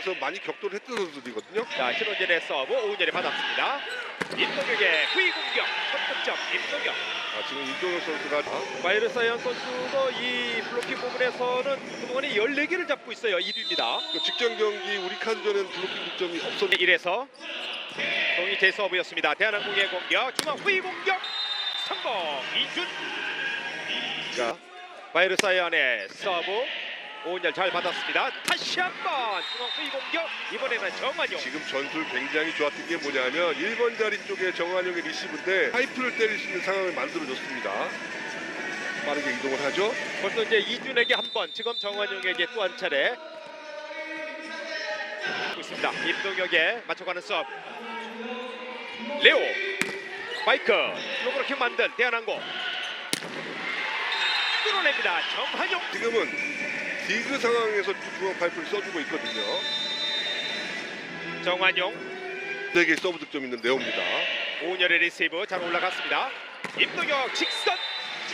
그래서 많이 격돌을 했던 선수들이거든요. 자 신원진의 서브 오은열이 받았습니다. 임동혁의 후위 공격 첫 득점 임동혁. 아, 지금 임동혁 선수가 아, 바이러사이언 선수도 이 블로킹 부분에서는 그동안에 14개를 잡고 있어요. 1위입니다. 그 직전 경기 우리 카드전에는 블로킹 득점이 없었는데 1에서 동희재 서브였습니다. 대한항공의 공격 중앙 후위 공격 성공 이준 자 바이러사이언의 서브 오은열 잘 받았습니다. 다시 한번 중앙 후위 공격 이번에는 정환용 지금 전술 굉장히 좋았던 게 뭐냐면 1번 자리 쪽에 정한영의 리시브인데 파이프를 때릴 수 있는 상황을 만들어줬습니다. 빠르게 이동을 하죠. 벌써 이제 이준에게 한 번, 지금 정환용에게 또 한 차례 있습니다. 임동혁에 맞춰가는 서브. 레오, 마이크, 로브로킹 만든 대한항공. 뚫어냅니다. 정환용. 지금은 디그 상황에서 중앙 파이프를 써주고 있거든요. 정환용, 4개 서브 득점 있는 네오입니다. 오은열의 리시브 잘 올라갔습니다. 임동혁 직선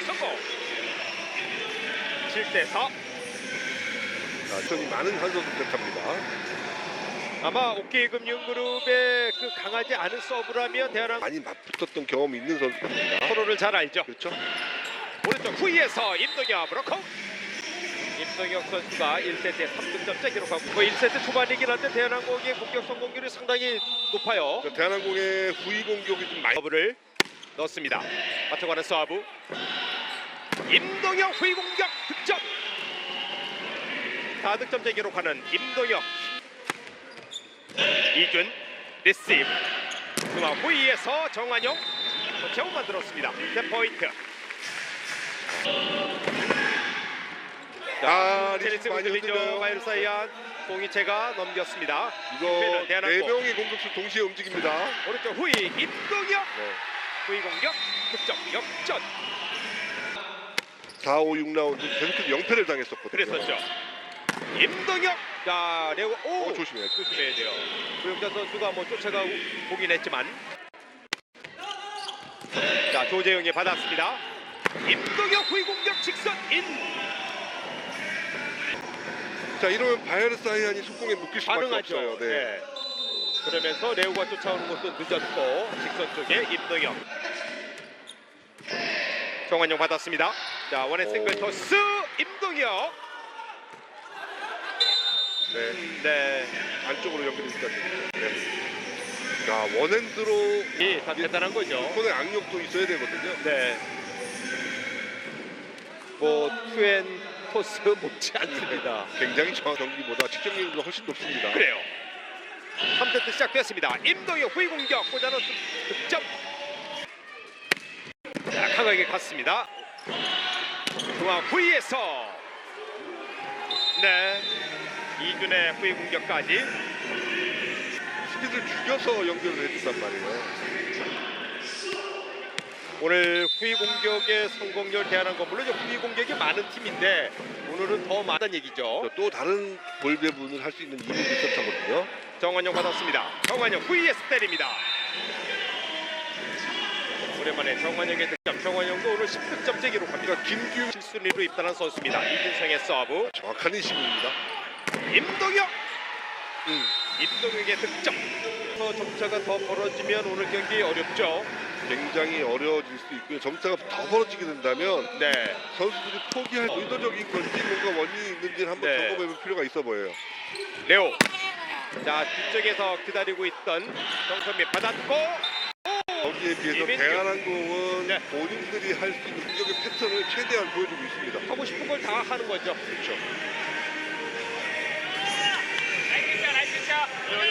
성공. 7대 4. 자, 시선이 많은 한 선수 택합니다. 아마 오케이금융그룹의 그 강하지 않은 서브라면 대한항공 많이 맞붙었던 경험이 있는 선수입니다. 서로를 잘 알죠. 그렇죠? 오른쪽 후위에서 임동혁 브로커 임동혁 선수가 1세트에 3득점째 기록하고 뭐 1세트 초반이긴 한데 대한항공의 공격 성공률이 상당히 높아요. 자, 대한항공의 후위 공격이 좀 많이 서브를 넣습니다. 맞춰가는 서브 임동혁 후위 공격 득점. 4득점째 기록하는 임동혁. 이준 리시브. 중앙 후위에서 정환용 도체を만들었습니다. 1포인트 아, 테니스 많이 흔들리죠. 흔들려요. 바이러사이안 공이체가 넘겼습니다. 이거. 네 명의 공격수 동시에 움직입니다. 오른쪽 후위 임동혁 네. 후위 공격. 득점 역전. 4, 5, 6라운드 계속해서 영패를 당했었거든요. 그랬었죠. 임동혁 자 레오 오! 어, 조심해야죠. 조심해야 돼요. 조영자 선수가 뭐 쫓아가고 보긴 했지만. 자 조재영이 받았습니다. 임동혁 후위 공격 직선 인 자 이러면 바이러스 하이안이 속공에 묶일 수밖에 반응하죠 없어요. 네. 네. 그러면서 레오가 쫓아오는 것도 늦었고 직선 쪽에 임동혁 정환용 받았습니다 자 원의 오. 싱글 토스 임동혁 네. 네, 안쪽으로 연결됐다. 네. 자 원핸드로 이 다 대단한 거죠. 손의 악력도 있어야 되거든요. 네. 뭐 투앤 토스 못지 않습니다. 굉장히 정확 경기보다 경기보다 훨씬 높습니다. 그래요. 3세트 시작됐습니다. 임동혁 후위 공격 꽂아넣은 득점. 자, 강하게 갔습니다. 중앙 후위에서 네 이준의 후위 공격까지 스피드를 죽여서 연결을 해준단 말이에요. 오늘 후위 공격의 성공률 대한항공 물론 후위 공격이 많은 팀인데 오늘은 더 많다는 얘기죠. 또 다른 볼 배분을 할 수 있는 이유도 있었거든요. 정환영 받았습니다. 정환영 후위에서 때립니다. 오랜만에 정환영의 득점. 정환영도 오늘 10득점째 기록합니다. 김규 7순위로 입단한 선수입니다. 이준성의 서브. 정확한 리시브입니다. 임동혁. 음. 임동혁의 득점. 더 점차가 더 벌어지면 오늘 경기 어렵죠. 굉장히 어려워질 수 있고요. 점차가 더 벌어지게 된다면 네. 선수들이 포기할 의도적인 건지 뭔가 원인이 있는지를 한번 네. 점검해볼 필요가 있어 보여요. 레오. 자 뒤쪽에서 기다리고 있던 정선민 받았고 거기에 비해서 이민규. 대한항공은 네. 본인들이 할 수 있는 공격의 패턴을 최대한 보여주고 있습니다. 하고 싶은 걸 다 하는 거죠. 그렇죠. Good job.